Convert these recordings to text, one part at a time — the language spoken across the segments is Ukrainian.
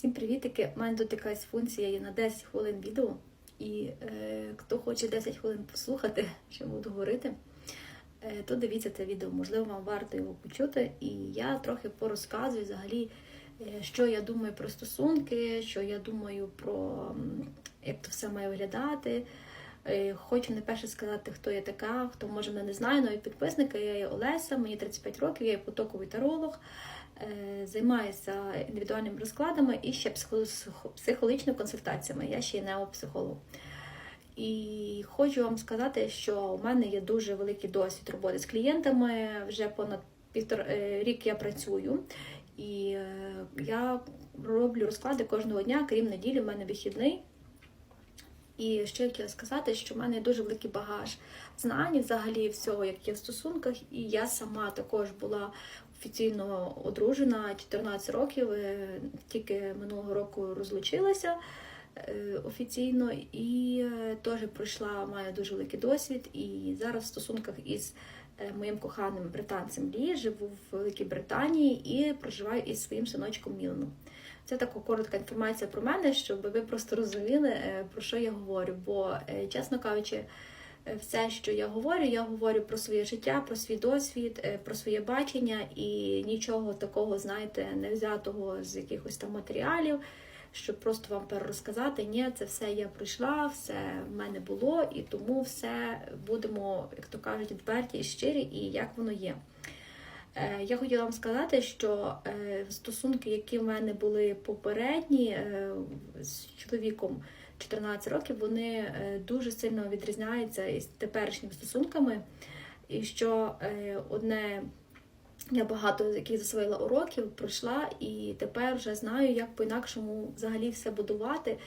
Всім привітики! У мене тут якась функція є на 10 хвилин відео. І е, хто хоче 10 хвилин послухати, що буду говорити, е, то дивіться це відео. Можливо, вам варто його почути. І я трохи порозказую взагалі, е, що я думаю про стосунки, що я думаю про як то все має виглядати. Е, Хочу найперше сказати, хто я така, хто може мене не знає, нові підписники. Я є Олеся, мені 35 років, я є потоковий таролог, займаюся індивідуальними розкладами і ще психологічними консультаціями. Я ще є неопсихолог. І хочу вам сказати, що у мене є дуже великий досвід роботи з клієнтами. Вже понад півтора е, рік я працюю, і е, я роблю розклади кожного дня, крім неділі, в мене вихідний. І ще хотіла сказати, що в мене дуже великий багаж знань взагалі всього, як є в стосунках, і я сама також була офіційно одружена 14 років, е, тільки минулого року розлучилася е, офіційно і е, теж пройшла, маю дуже великий досвід. І зараз в стосунках із моїм коханим британцем Лі живу в Великій Британії і проживаю із своїм синочком Міланом. Це така коротка інформація про мене, щоб ви просто розуміли, про що я говорю. Бо, чесно кажучи, все, що я говорю, я говорю про своє життя, про свій досвід, е, про своє бачення і нічого такого, знаєте, не взятого з якихось там матеріалів, щоб просто вам перерозказати. Ні, це все я пройшла, все в мене було, і тому все будемо, як то кажуть, відверті і щирі, і як воно є. Е, Я хотіла вам сказати, що е, стосунки, які в мене були попередні е, з чоловіком 14 років, вони е, дуже сильно відрізняються із теперішніми стосунками. І що е, одне я багато яких засвоїла уроків, пройшла, і тепер вже знаю, як по-інакшому взагалі все будувати.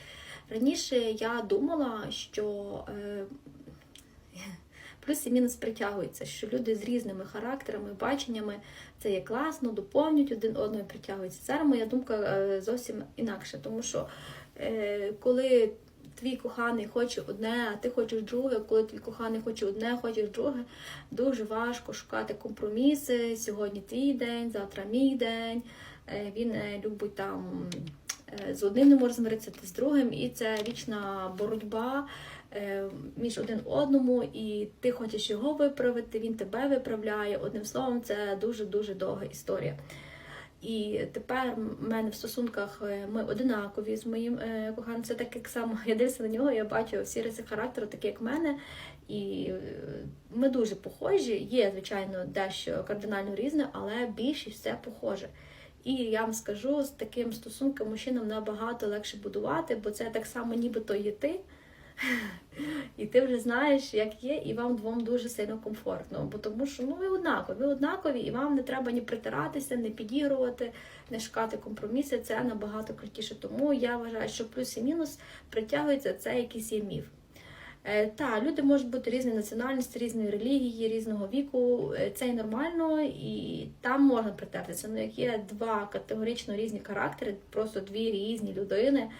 Раніше я думала, що е, плюс і мінус притягуються, що люди з різними характерами, баченнями це є класно, доповнюють один одного притягуються. Зараз моя думка зовсім інакша, тому що коли твій коханий хоче одне, а ти хочеш друге, коли твій коханий хоче одне, хочеш друге, дуже важко шукати компроміси. Сьогодні твій день, завтра мій день. Е, Він е, любить там е, з одним не може змиритися, ти з другим, і це вічна боротьба між один одному, і ти хочеш його виправити, він тебе виправляє. Одним словом, це дуже-дуже довга історія. І тепер в мене в стосунках е, ми одинакові з моїм е, коханим. Це так як само я дивлюся на нього, я бачу всі риси характеру, такі як в мене. І е, ми дуже похожі. Є, звичайно, дещо кардинально різне, але більшість все похоже. І я вам скажу, з таким стосунком мужчинам набагато легше будувати, бо це так само, нібито є ти. І ти вже знаєш, як є, і вам двом дуже сильно комфортно. Бо тому що ну ви однакові, ви однакові, і вам не треба ні притиратися, не підігрувати, не шукати компроміси. Це набагато крутіше. Тому я вважаю, що плюс і мінус притягується це якийсь є міф. Е, та, люди можуть бути різної національності, різної релігії, різного віку. Е, Це і нормально, і там можна притертися. Ну, як є два категорично різні характери, просто дві різні людини.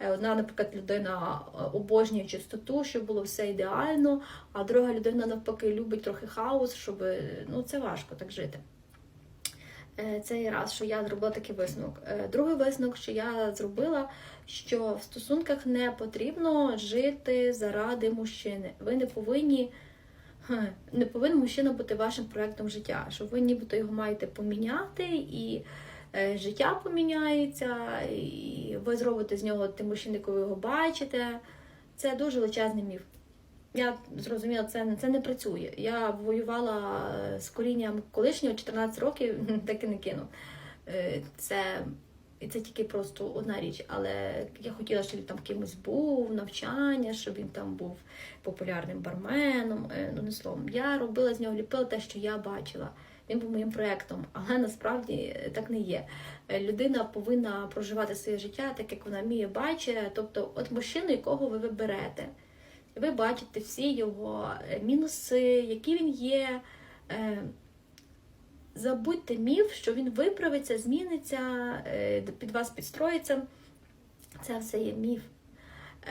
Е, Одна, наприклад, людина е, обожнює чистоту, щоб було все ідеально, а друга людина навпаки любить трохи хаос, щоб е, ну це важко так жити. Це є раз, що я зробила такий висновок. Другий висновок, що я зробила, що в стосунках не потрібно жити заради мужчини. Ви не повинні. Не повинен мужчина бути вашим проектом життя, що ви нібито його маєте поміняти, і життя поміняється, і ви зробите з нього тим мужчиною, коли його бачите. Це дуже величезний міф. Я зрозуміла, це, це не працює. Я воювала е, з корінням колишнього 14 років, так і не кинув. Е, Це, і це тільки просто одна річ. Але я хотіла, щоб він там кимось був, навчання, щоб він там був популярним барменом. Е, Ну, не словом, я робила з нього ліпила те, що я бачила. Він був моїм проєктом, але насправді е, так не є. Е, Людина повинна проживати своє життя так, як вона вміє бачить. Тобто, от мужчину, якого ви виберете. Ви бачите всі його мінуси, які він є. Забудьте міф, що він виправиться, зміниться, е, під вас підстроїться. Це все є міф.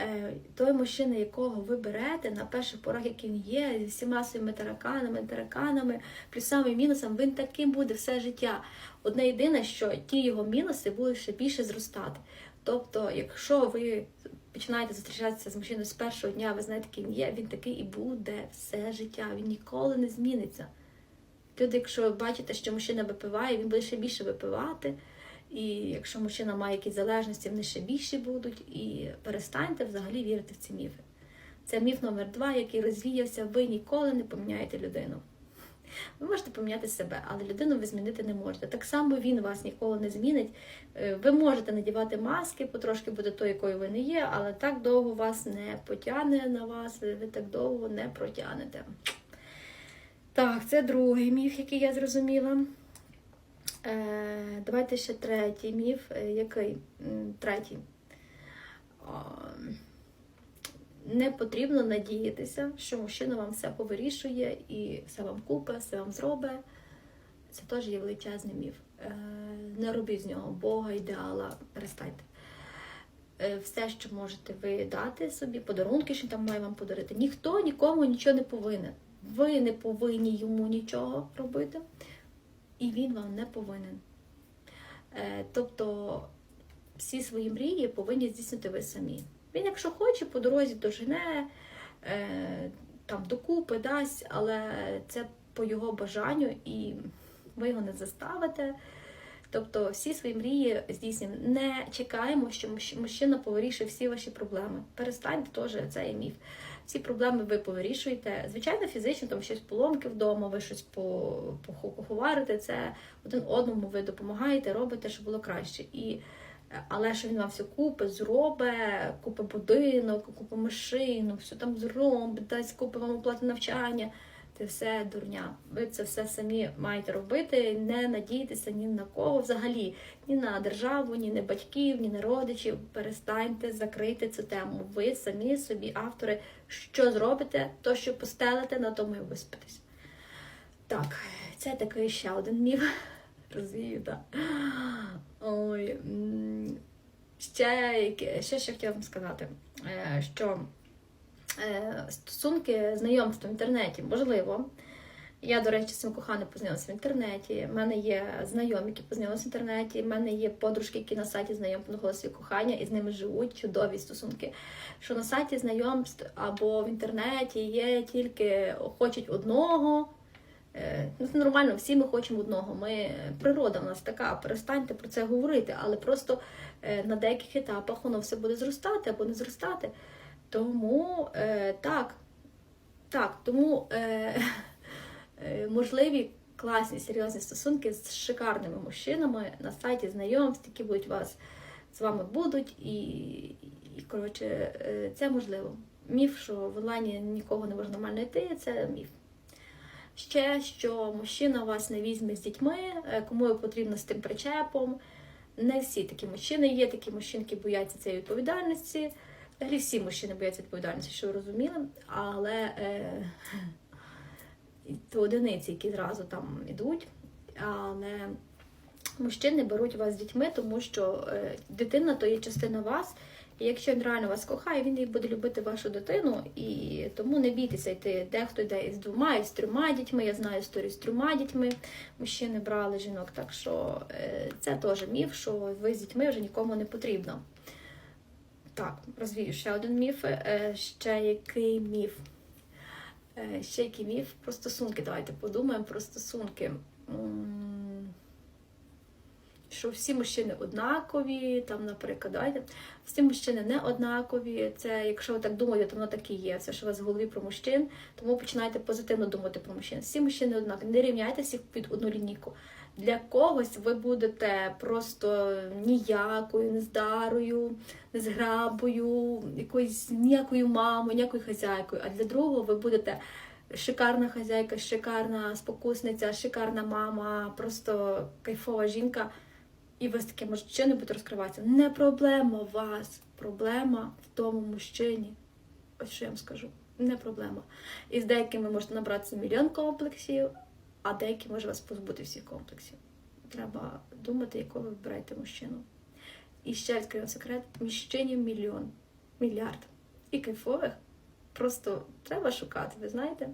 е, той мужчина, якого ви берете на перших порах, який він є, зі всіма своїми тараканами, тараканами, плюсами і мінусами, він таким буде все життя. Одне єдине, що ті його мінуси будуть ще більше зростати. Тобто, якщо ви починаєте зустрічатися з мужчиною з першого дня, ви знаєте, який є, він такий і буде все життя, він ніколи не зміниться. Люди, якщо ви бачите, що мужчина випиває, він буде ще більше випивати. І якщо мужчина має якісь залежності, вони ще більші будуть. І перестаньте взагалі вірити в ці міфи. Це міф номер два, який розвіявся, ви ніколи не поміняєте людину. Ви можете поміняти себе, але людину ви змінити не можете. Так само він вас ніколи не змінить. Е, Ви можете надівати маски, потрошки буде той, якою ви не є, але так довго вас не потягне на вас, ви так довго не протягнете. Так, це другий міф, який я зрозуміла. Е, давайте ще третій міф. Е, який? Третій. Не потрібно надіятися, що мужчина вам все повирішує і все вам купить, все вам зробить. Це теж є величезний міф. Е, Не робіть з нього Бога, ідеала, перестаньте. Е, Все, що можете ви дати собі, подарунки, що там має вам подарити. Ніхто нікому нічого не повинен. Ви не повинні йому нічого робити, і він вам не повинен. Е, Тобто всі свої мрії повинні здійснити ви самі. Він, якщо хоче, по дорозі дожене, е, там докупи дасть, але це по його бажанню, і ви його не заставите. Тобто всі свої мрії здійснюємо. Не чекаємо, що мужчина повирішує всі ваші проблеми. Перестаньте теж це є міф. Всі проблеми ви повирішуєте. Звичайно, фізично там щось поломки вдома, ви щось по- поховарите. Це один одному ви допомагаєте, робите, щоб було краще. І але що він вам все купить, зробить, купить будинок, купить машину, все там зробить, дасть купить вам оплати навчання. Це все дурня. Ви це все самі маєте робити, не надійтеся ні на кого взагалі, ні на державу, ні на батьків, ні на родичів. Перестаньте закрити цю тему. Ви самі собі автори, що зробите, то що постелите, на тому і виспитесь. Так, це такий ще один міф. Розвію, так. Ой. м, Ще, ще хотіла вам сказати, е, що стосунки знайомства в інтернеті можливо. Я, до речі, цим коханим познайомилася в інтернеті. У мене є знайомі, які познайомилися в інтернеті. У мене є подружки, які на сайті знайомств свої кохання і з ними живуть чудові стосунки. Що на сайті знайомств або в інтернеті є тільки хочуть одного. Е, Ну, це нормально, всі ми хочемо одного. Ми природа в нас така, перестаньте про це говорити, але просто е, на деяких етапах воно все буде зростати або не зростати. Тому е, так, так, тому е, е, можливі класні серйозні стосунки з шикарними мужчинами на сайті знайомств, які будуть вас з вами будуть, і, і коротше, е, це можливо. Міф, що в онлайні нікого не можна нормально йти, це міф. Ще що мужчина вас не візьме з дітьми, е, кому потрібно з тим причепом. Не всі такі мужчини є, такі мужчини, які бояться цієї відповідальності. Взагалі всі мужчини бояться відповідальності, що ви розуміли, але е, то одиниці, які зразу там ідуть. Але мужчини беруть вас з дітьми, тому що е, дитина то є частина вас. І якщо він реально вас кохає, він і буде любити вашу дитину, і тому не бійтеся йти. Дехто йде із двома, і з трьома дітьми. Я знаю історію з трьома дітьми. Мужчини брали жінок. Так що е, це теж міф, що ви з дітьми вже нікому не потрібно. Так, розвію ще один міф. Е, Ще який міф? Е, Ще який міф про стосунки. Давайте подумаємо про стосунки. Що всі мужчини однакові, там, наприклад, давайте. всі мужчини не однакові. Це, якщо ви так думаєте, то воно так і є. Це що у вас в голові про мужчин, тому починайте позитивно думати про мужчин. Всі мужчини однакові. Не рівняйте всіх під одну лінійку. Для когось ви будете просто ніякою, нездарою, незграбою, якоюсь ніякою мамою, ніякою хазяйкою. А для другого ви будете шикарна хазяйка, шикарна спокусниця, шикарна мама, просто кайфова жінка. І ви з таким мужчиною будете розкриватися. Не проблема вас, проблема в тому мужчині. Ось що я вам скажу. Не проблема. І з деякими можете набратися мільйон комплексів, а деякі може вас позбути всіх комплексів. Треба думати, якого ви вибираєте мужчину. І ще відкрию секрет: мужчинів мільйон. мільярд. І кайфових. Просто треба шукати, ви знаєте?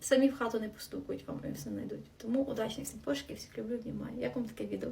Самі в хату не постукають вам і все знайдуть. Тому удачних всім пошуків, всіх люблю, обнімаю. Як вам таке відео?